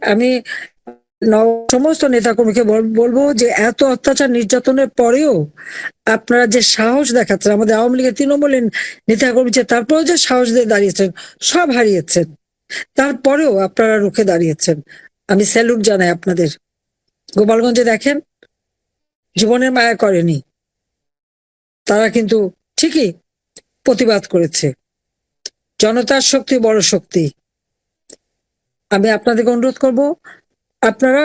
আমি সমস্ত নেতাকর্মীকে বল- বলব যে এত অত্যাচার নির্যাতনের পরেও আপনারা যে সাহস দেখাচ্ছেন, আমাদের আওয়ামী লীগের তৃণমূলের নেতাকর্মী যে, তারপরেও যে সাহস দিয়ে দাঁড়িয়েছেন, সব হারিয়েছেন। তারপরেও আপনারা রুখে দাঁড়িয়েছেন। আমি স্যালুট জানাই আপনাদের। গোপালগঞ্জে দেখেন, জীবনের মায়া করেনি। তারা কিন্তু ঠিকই প্রতিবাদ করেছে। জনতার শক্তি বড় শক্তি। আমি আপনাদেরকে অনুরোধ করব, আপনারা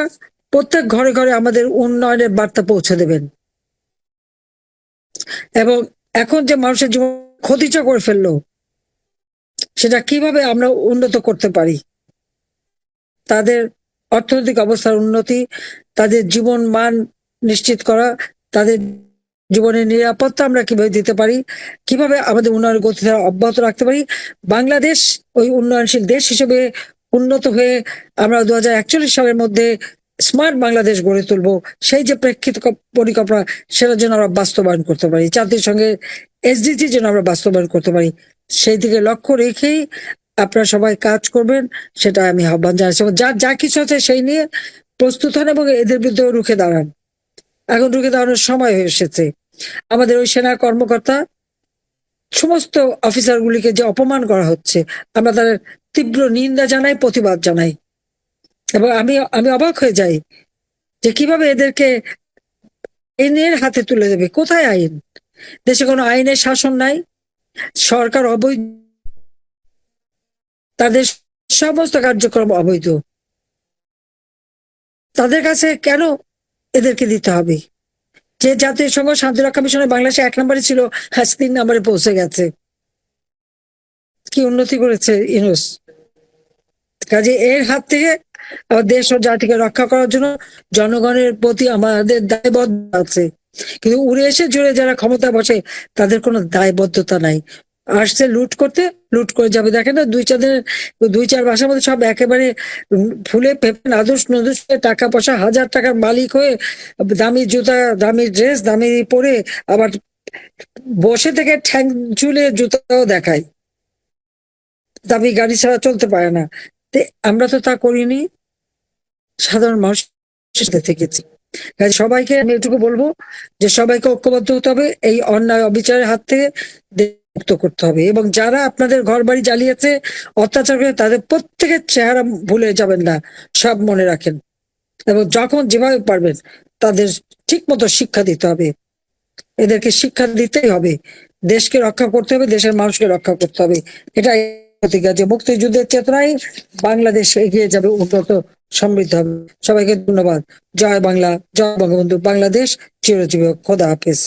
প্রত্যেক ঘরে ঘরে আমাদের উন্নয়নের বার্তা পৌঁছে দেবেন। এবং এখন যে মানুষের জীবন ক্ষতিটা করে ফেলল, সেটা কীভাবে আমরা উন্নত করতে পারি? তাদের অর্থনৈতিক অবস্থার উন্নতি, তাদের জীবন মান নিশ্চিত করা, তাদের জীবনের নিরাপত্তা আমরা কীভাবে দিতে পারি, কীভাবে আমাদের উন্নয়নের গতিধারা অব্যাহত রাখতে পারি, বাংলাদেশ ওই উন্নয়নশীল দেশ হিসেবে উন্নত হয়ে আমরা দু হাজার একচল্লিশ সালের মধ্যে স্মার্ট বাংলাদেশ গড়ে তুলবো, সেই যে প্রেক্ষিত পরিকল্পনা, সেটা যেন আমরা বাস্তবায়ন করতে পারি জাতির সঙ্গে এসডিজি যেন আমরা বাস্তবায়ন করতে পারি, সেই দিকে লক্ষ্য রেখেই আপনারা সবাই কাজ করবেন, সেটা আমি আহ্বান জানাচ্ছি। যা যা কিছু আছে সেই নিয়ে প্রস্তুত হন এবং এদের বিরুদ্ধে রুখে দাঁড়ান। এখন রুখে দাঁড়ানোর সময় হয়ে এসেছে। আমাদের ওই সেনা কর্মকর্তা, সমস্ত অফিসার গুলিকে যে অপমান করা হচ্ছে, আমরা তাদের তীব্র নিন্দা জানাই, প্রতিবাদ জানাই। এবং আমি আমি অবাক হয়ে যাই যে কীভাবে এদেরকে আইনের হাতে তুলে দেবে। কোথায় আইন? দেশে কোনো আইনের শাসন নাই। সরকার অবৈধ। তাদের সমস্ত কার্যক্রম অবৈধ। তাদের কাছে কেন এদেরকে দিতে হবে? যে জাতীয় জাতিসংঘ শান্তিরক্ষা মিশনে বাংলাদেশে এক নম্বরে ছিল, আজ তিন নম্বরে পৌঁছে গেছে। কি উন্নতি করেছে ইউনুস? কাজে এর হাত থেকে দেশ ও জাতিকে রক্ষা করার জন্য জনগণের প্রতি আমাদের দায়বদ্ধ আছে। কিন্তু উড়ে এসে জুড়ে যারা ক্ষমতা বসে, তাদের কোনো দায়বদ্ধতা নাই। আসছে লুট করতে, লুট করে যাবে। দেখেন না, দুই, চার দিনের, দুই, চার মাসের মধ্যে সব একেবারে ফুলে ফেপে নাদুস নদুস টাকা পয়সা হাজার টাকার মালিক হয়ে দামি জুতা, দামি ড্রেস, দামি পরে আবার বসে থেকে ঠ্যাং চুলে জুতাও দেখায়। দামি গাড়ি ছাড়া চলতে পারে না। আমরা তো তা করিনি। সাধারণ মানুষ থেকেছি। কাজে সবাইকে আমি এটুকু বলব যে সবাইকে ঐক্যবদ্ধ হতে হবে, এই অন্যায় অবিচারের হাত থেকে মুক্ত করতে হবে এবং যারা আপনাদের ঘর বাড়ি জ্বালিয়েছে, অত্যাচার করে, তাদের প্রত্যেকের চেহারা ভুলে যাবেন না, সব মনে রাখেন। এবং যখন যেভাবে পারবেন, তাদের ঠিক মতো শিক্ষা দিতে হবে। এদেরকে শিক্ষা দিতেই হবে। দেশকে রক্ষা করতে হবে, দেশের মানুষকে রক্ষা করতে হবে। এটা প্রতিজ্ঞা যে মুক্তিযুদ্ধের চেতনায় বাংলাদেশ এগিয়ে যাবে উন্নত সমৃদ্ধ হবে। সবাইকে ধন্যবাদ। জয় বাংলা, জয় বঙ্গবন্ধু। বাংলাদেশ চিরজীবী খোদা হাফেজ।